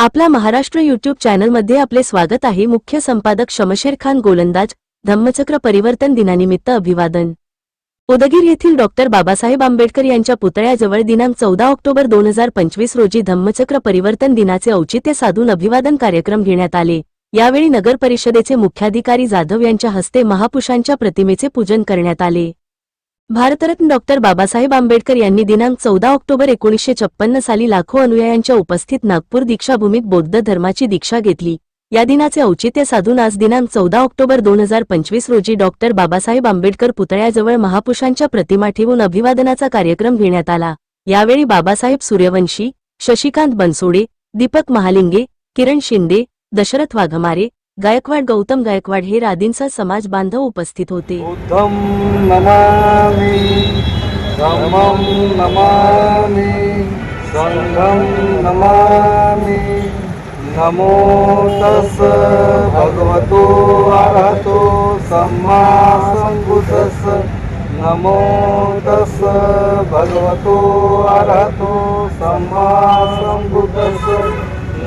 आपला महाराष्ट्र युट्यूब चॅनलमध्ये आपले स्वागत आहे. मुख्य संपादक शमशेर खान गोलंदाज धम्मचक्र परिवर्तन दिनानिमित्त अभिवादन. उदगीर येथील डॉक्टर बाबासाहेब आंबेडकर यांच्या पुतळ्याजवळ दिनांक चौदा ऑक्टोबर दोन हजार पंचवीस रोजी धम्मचक्र परिवर्तन दिनाचे औचित्य साधून अभिवादन कार्यक्रम घेण्यात आले. यावेळी नगर परिषदेचे मुख्याधिकारी जाधव यांच्या हस्ते महापुरुषांच्या प्रतिमेचे पूजन करण्यात आले. भारतरत्न डॉक्टर बाबासाहेब आंबेडकर यांनी दिनांक चौदा ऑक्टोबर एकोणीसशे छप्पन्न साली लाखो अनुयायांच्या उपस्थित नागपूर दीक्षाभूमीत बौद्ध धर्माची दीक्षा घेतली. या दिनाचे औचित्य साधून आज दिनांक चौदा ऑक्टोबर दोन हजार पंचवीस रोजी डॉक्टर बाबासाहेब आंबेडकर पुतळ्याजवळ महापुरुषांच्या प्रतिमा ठेवून अभिवादनाचा कार्यक्रम घेण्यात आला. यावेळी बाबासाहेब सूर्यवंशी शशिकांत बनसोडे दीपक महालिंगे किरण शिंदे दशरथ वाघमारे गायकवाड गौतम गायकवाड हे आदींसह समाज बांधव उपस्थित होते. नमो तस भगवतो अरहतो सम्मा सम्बुद्धस् नमो तस भगवतो अरहतो सम्मा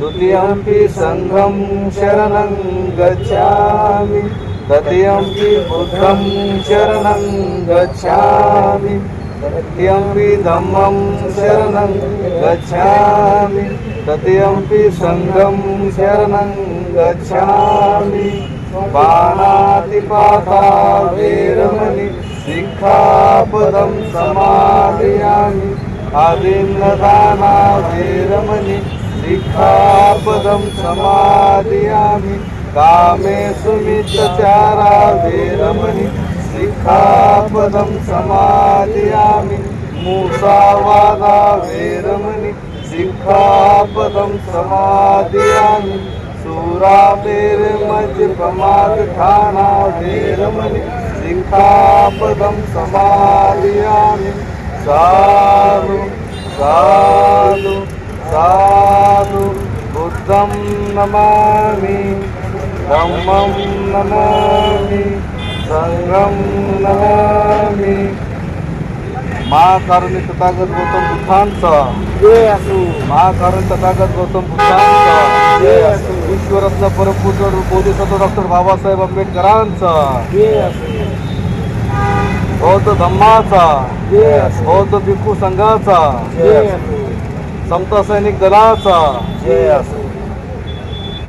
द्वितीयम्पि सङ्घं शरणं गच्छामि। तृतीयम्पि बुद्धं शरणं गच्छामि। तृतीयम्पि धम्मं शरणं गच्छामि। तृतीयम्पि सङ्घं शरणं गच्छामि। पाणातिपाता वेरमणि शिक्षापदं समादयामि। आदिन्नदाना वेरमणि शिक्षापदं समादयामि कामे सुमितचारा वेरमणि शिक्षापदं समादयामि मूसावादा वेरमणि शिक्षापदं समादयामि सुरामेर्मज्जपमादखाना वेरमणि शिक्षापदं समादयामि साधु साधु साधु। बुद्धं नमामि धम्मं नमामि सङ्घं नमामि। महाकारुण्य तथागत गौतम बुद्धांचा। जय असो। महाकारुण्य तथागत गौतम बुद्धांचा। जय असो। विश्वरत्न परमपूज्य बोधिसत्व डॉक्टर बाबासाहेब आंबेडकरांचा। जय असो। बौद्ध धम्माचा। जय असो। बौद्ध भिक्खू संघाचा। जय असो। समता सैनिक दलाचा. जय असो.